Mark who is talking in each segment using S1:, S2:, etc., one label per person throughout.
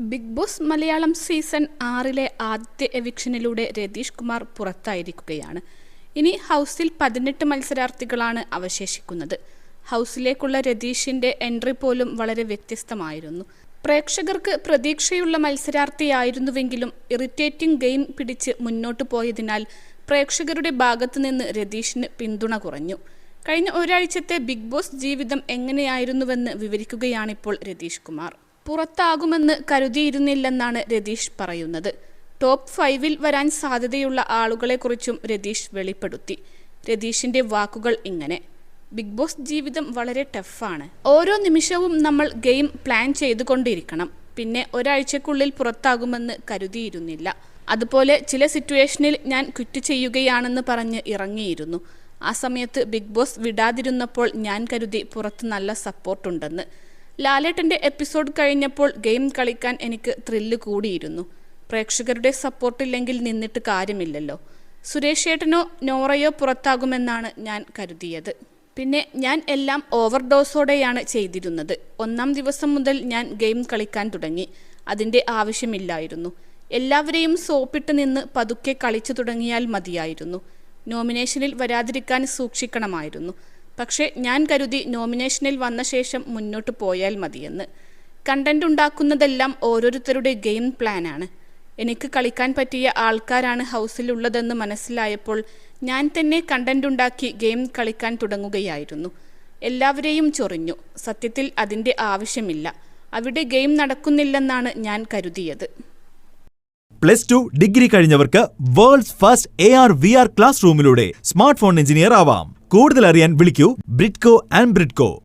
S1: Big boss Malayalam season ആറിലെ ആദ്യ എവിക്ഷനിലൂടെ രതീഷ് കുമാർ പുറത്തായിരിക്കുകയാണ്. ഇനി ഹൗസിൽ പതിനെട്ട് മത്സരാർത്ഥികളാണ് അവശേഷിക്കുന്നത്. ഹൗസിലേക്കുള്ള രതീഷിന്റെ എൻട്രി പോലും വളരെ വ്യത്യസ്തമായിരുന്നു. പ്രേക്ഷകർക്ക് പ്രതീക്ഷയുള്ള മത്സരാർത്ഥിയായിരുന്നുവെങ്കിലും ഇറിറ്റേറ്റിംഗ് ഗെയിം പിടിച്ച് മുന്നോട്ടു പോയതിനാൽ പ്രേക്ഷകരുടെ ഭാഗത്തു നിന്ന് രതീഷിന് പിന്തുണ കുറഞ്ഞു. കഴിഞ്ഞ ഒരാഴ്ചത്തെ ബിഗ് ബോസ് ജീവിതം എങ്ങനെയായിരുന്നുവെന്ന് വിവരിക്കുകയാണിപ്പോൾ രതീഷ് കുമാർ. പുറത്താകുമെന്ന് കരുതിയിരുന്നില്ലെന്നാണ് രതീഷ് പറയുന്നത്. ടോപ്പ് ഫൈവിൽ വരാൻ സാധ്യതയുള്ള ആളുകളെക്കുറിച്ചും രതീഷ് വെളിപ്പെടുത്തി. രതീഷിന്റെ വാക്കുകൾ ഇങ്ങനെ. ബിഗ് ബോസ് ജീവിതം വളരെ ടഫാണ്. ഓരോ നിമിഷവും നമ്മൾ ഗെയിം പ്ലാൻ ചെയ്തുകൊണ്ടിരിക്കണം. പിന്നെ ഒരാഴ്ചക്കുള്ളിൽ പുറത്താകുമെന്ന് കരുതിയിരുന്നില്ല. അതുപോലെ ചില സിറ്റുവേഷനിൽ ഞാൻ ക്വിറ്റ് ചെയ്യുകയാണെന്ന് പറഞ്ഞ് ഇറങ്ങിയിരുന്നു. ആ സമയത്ത് ബിഗ് ബോസ് വിടാതിരുന്നപ്പോൾ ഞാൻ കരുതി പുറത്ത് നല്ല സപ്പോർട്ടുണ്ടെന്ന്. ലാലേട്ടന്റെ എപ്പിസോഡ് കഴിഞ്ഞപ്പോൾ ഗെയിം കളിക്കാൻ എനിക്ക് ത്രില്ല് കൂടിയിരുന്നു. പ്രേക്ഷകരുടെ സപ്പോർട്ടില്ലെങ്കിൽ നിന്നിട്ട് കാര്യമില്ലല്ലോ. സുരേഷ് ഏട്ടനോ നോറയോ പുറത്താകുമെന്നാണ് ഞാൻ കരുതിയത്. പിന്നെ ഞാൻ എല്ലാം ഓവർഡോസോടെയാണ് ചെയ്തിരുന്നത്. ഒന്നാം ദിവസം മുതൽ ഞാൻ ഗെയിം കളിക്കാൻ തുടങ്ങി. അതിന്റെ ആവശ്യമില്ലായിരുന്നു. എല്ലാവരെയും സോപ്പിട്ട് നിന്ന് പതുക്കെ കളിച്ചു തുടങ്ങിയാൽ മതിയായിരുന്നു. നോമിനേഷനിൽ വരാതിരിക്കാൻ സൂക്ഷിക്കണമായിരുന്നു. പക്ഷേ ഞാൻ കരുതി നോമിനേഷനിൽ വന്ന ശേഷം മുന്നോട്ട് പോയാൽ മതിയെന്ന്. കണ്ടന്റ് ഉണ്ടാക്കുന്നതെല്ലാം ഓരോരുത്തരുടെ ഗെയിം പ്ലാനാണ് എനിക്ക് കളിക്കാൻ പറ്റിയ ആൾക്കാരാണ് ഹൗസിലുള്ളതെന്ന് മനസ്സിലായപ്പോൾ ഞാൻ തന്നെ കണ്ടന്റ് ഉണ്ടാക്കി ഗെയിം കളിക്കാൻ തുടങ്ങുകയായിരുന്നു. എല്ലാവരെയും ചൊറിഞ്ഞു. സത്യത്തിൽ അതിന്റെ ആവശ്യമില്ല. അവിടെ ഗെയിം നടക്കുന്നില്ലെന്നാണ് ഞാൻ കരുതിയത്.
S2: Plus two degree കഴിഞ്ഞവർക്ക് world's first A R V R class റൂമിലൂടെ smart phone engineer ആവാം. കൂടുതൽ അറിയാൻ വിളിക്കൂ ബ്രിഡ്കോ ആൻഡ് ബ്രിഡ്കോ.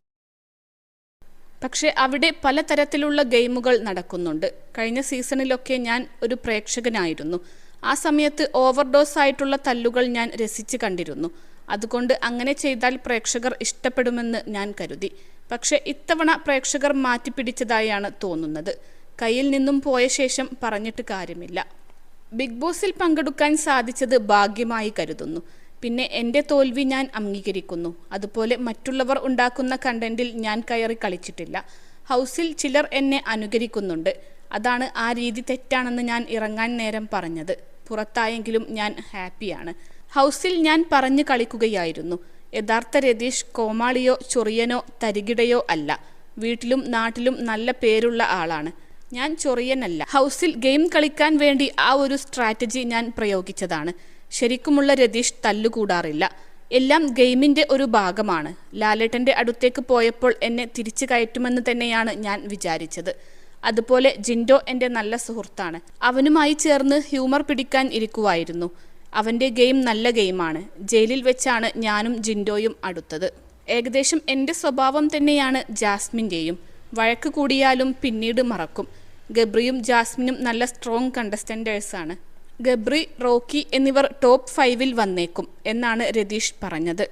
S1: പക്ഷേ അവിടെ പലതരത്തിലുള്ള ഗെയിമുകൾ നടക്കുന്നുണ്ട്. കഴിഞ്ഞ സീസണിലൊക്കെ ഞാൻ ഒരു പ്രേക്ഷകനായിരുന്നു. ആ സമയത്ത് ഓവർഡോസ് ആയിട്ടുള്ള തല്ലുകൾ ഞാൻ രസിച്ച് കണ്ടിരുന്നു. അതുകൊണ്ട് അങ്ങനെ ചെയ്താൽ പ്രേക്ഷകർ ഇഷ്ടപ്പെടുമെന്ന് ഞാൻ കരുതി. പക്ഷേ ഇത്തവണ പ്രേക്ഷകർ മാറ്റിപ്പിടിച്ചതായാണ് തോന്നുന്നത്. കയ്യിൽ നിന്നും പോയ ശേഷം പറഞ്ഞിട്ട് കാര്യമില്ല. ബിഗ് ബോസിൽ പങ്കെടുക്കാൻ സാധിച്ചത് ഭാഗ്യമായി കരുതുന്നു. പിന്നെ എന്റെ തോൽവി ഞാൻ അംഗീകരിക്കുന്നു. അതുപോലെ മറ്റുള്ളവർ ഉണ്ടാക്കുന്ന കണ്ടന്റിൽ ഞാൻ കയറി കളിച്ചിട്ടില്ല. ഹൗസിൽ ചിലർ എന്നെ അനുകരിക്കുന്നുണ്ട്. അതാണ് ആ രീതി തെറ്റാണെന്ന് ഞാൻ ഇറങ്ങാൻ നേരം പറഞ്ഞത്. പുറത്തായെങ്കിലും ഞാൻ ഹാപ്പിയാണ്. ഹൗസിൽ ഞാൻ പറഞ്ഞു കളിക്കുകയായിരുന്നു. യഥാർത്ഥ രതീഷ് കോമാളിയോ ചൊറിയനോ തരികിടയോ അല്ല. വീട്ടിലും നാട്ടിലും നല്ല പേരുള്ള ആളാണ്. ഞാൻ ചൊറിയനല്ല. ഹൗസിൽ ഗെയിം കളിക്കാൻ വേണ്ടി ആ ഒരു സ്ട്രാറ്റജി ഞാൻ പ്രയോഗിച്ചതാണ്. ശരിക്കുമുള്ള രതീഷ് തല്ലുകൂടാറില്ല. എല്ലാം ഗെയിമിന്റെ ഒരു ഭാഗമാണ്. ലാലേട്ടന്റെ അടുത്തേക്ക് പോയപ്പോൾ എന്നെ തിരിച്ചു കയറ്റുമെന്ന് തന്നെയാണ് ഞാൻ വിചാരിച്ചത്. അതുപോലെ ജിൻഡോ എന്റെ നല്ല സുഹൃത്താണ്. അവനുമായി ചേർന്ന് ഹ്യൂമർ പിടിക്കാൻ ഇരിക്കുവായിരുന്നു. അവന്റെ ഗെയിം നല്ല ഗെയിമാണ്. ജയിലിൽ വെച്ചാണ് ഞാനും ജിൻഡോയും അടുത്തത്. ഏകദേശം എന്റെ സ്വഭാവം തന്നെയാണ് ജാസ്മിന്റെയും വഴക്ക് കൂടിയാലും പിന്നീട് മറക്കും. ഗബ്രിയും ജാസ്മിനും നല്ല സ്ട്രോങ് കണ്ടസ്റ്റന്റേഴ്സാണ് ഗബ്രി റോക്കി എന്നിവർ ടോപ്പ് ഫൈവിൽ വന്നേക്കും എന്നാണ് രതീഷ് പറഞ്ഞത്.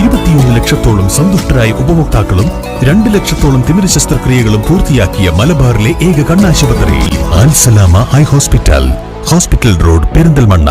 S3: ഇരുപത്തിയൊന്ന് ലക്ഷത്തോളം സന്തുഷ്ടരായ ഉപഭോക്താക്കളും രണ്ട് ലക്ഷത്തോളം തിമിര ശസ്ത്രക്രിയകളും പൂർത്തിയാക്കിയ മലബാറിലെ ഏക കണ്ണാശുപത്രി Al Salama eye hospital. Hospital road Perinthalmanna.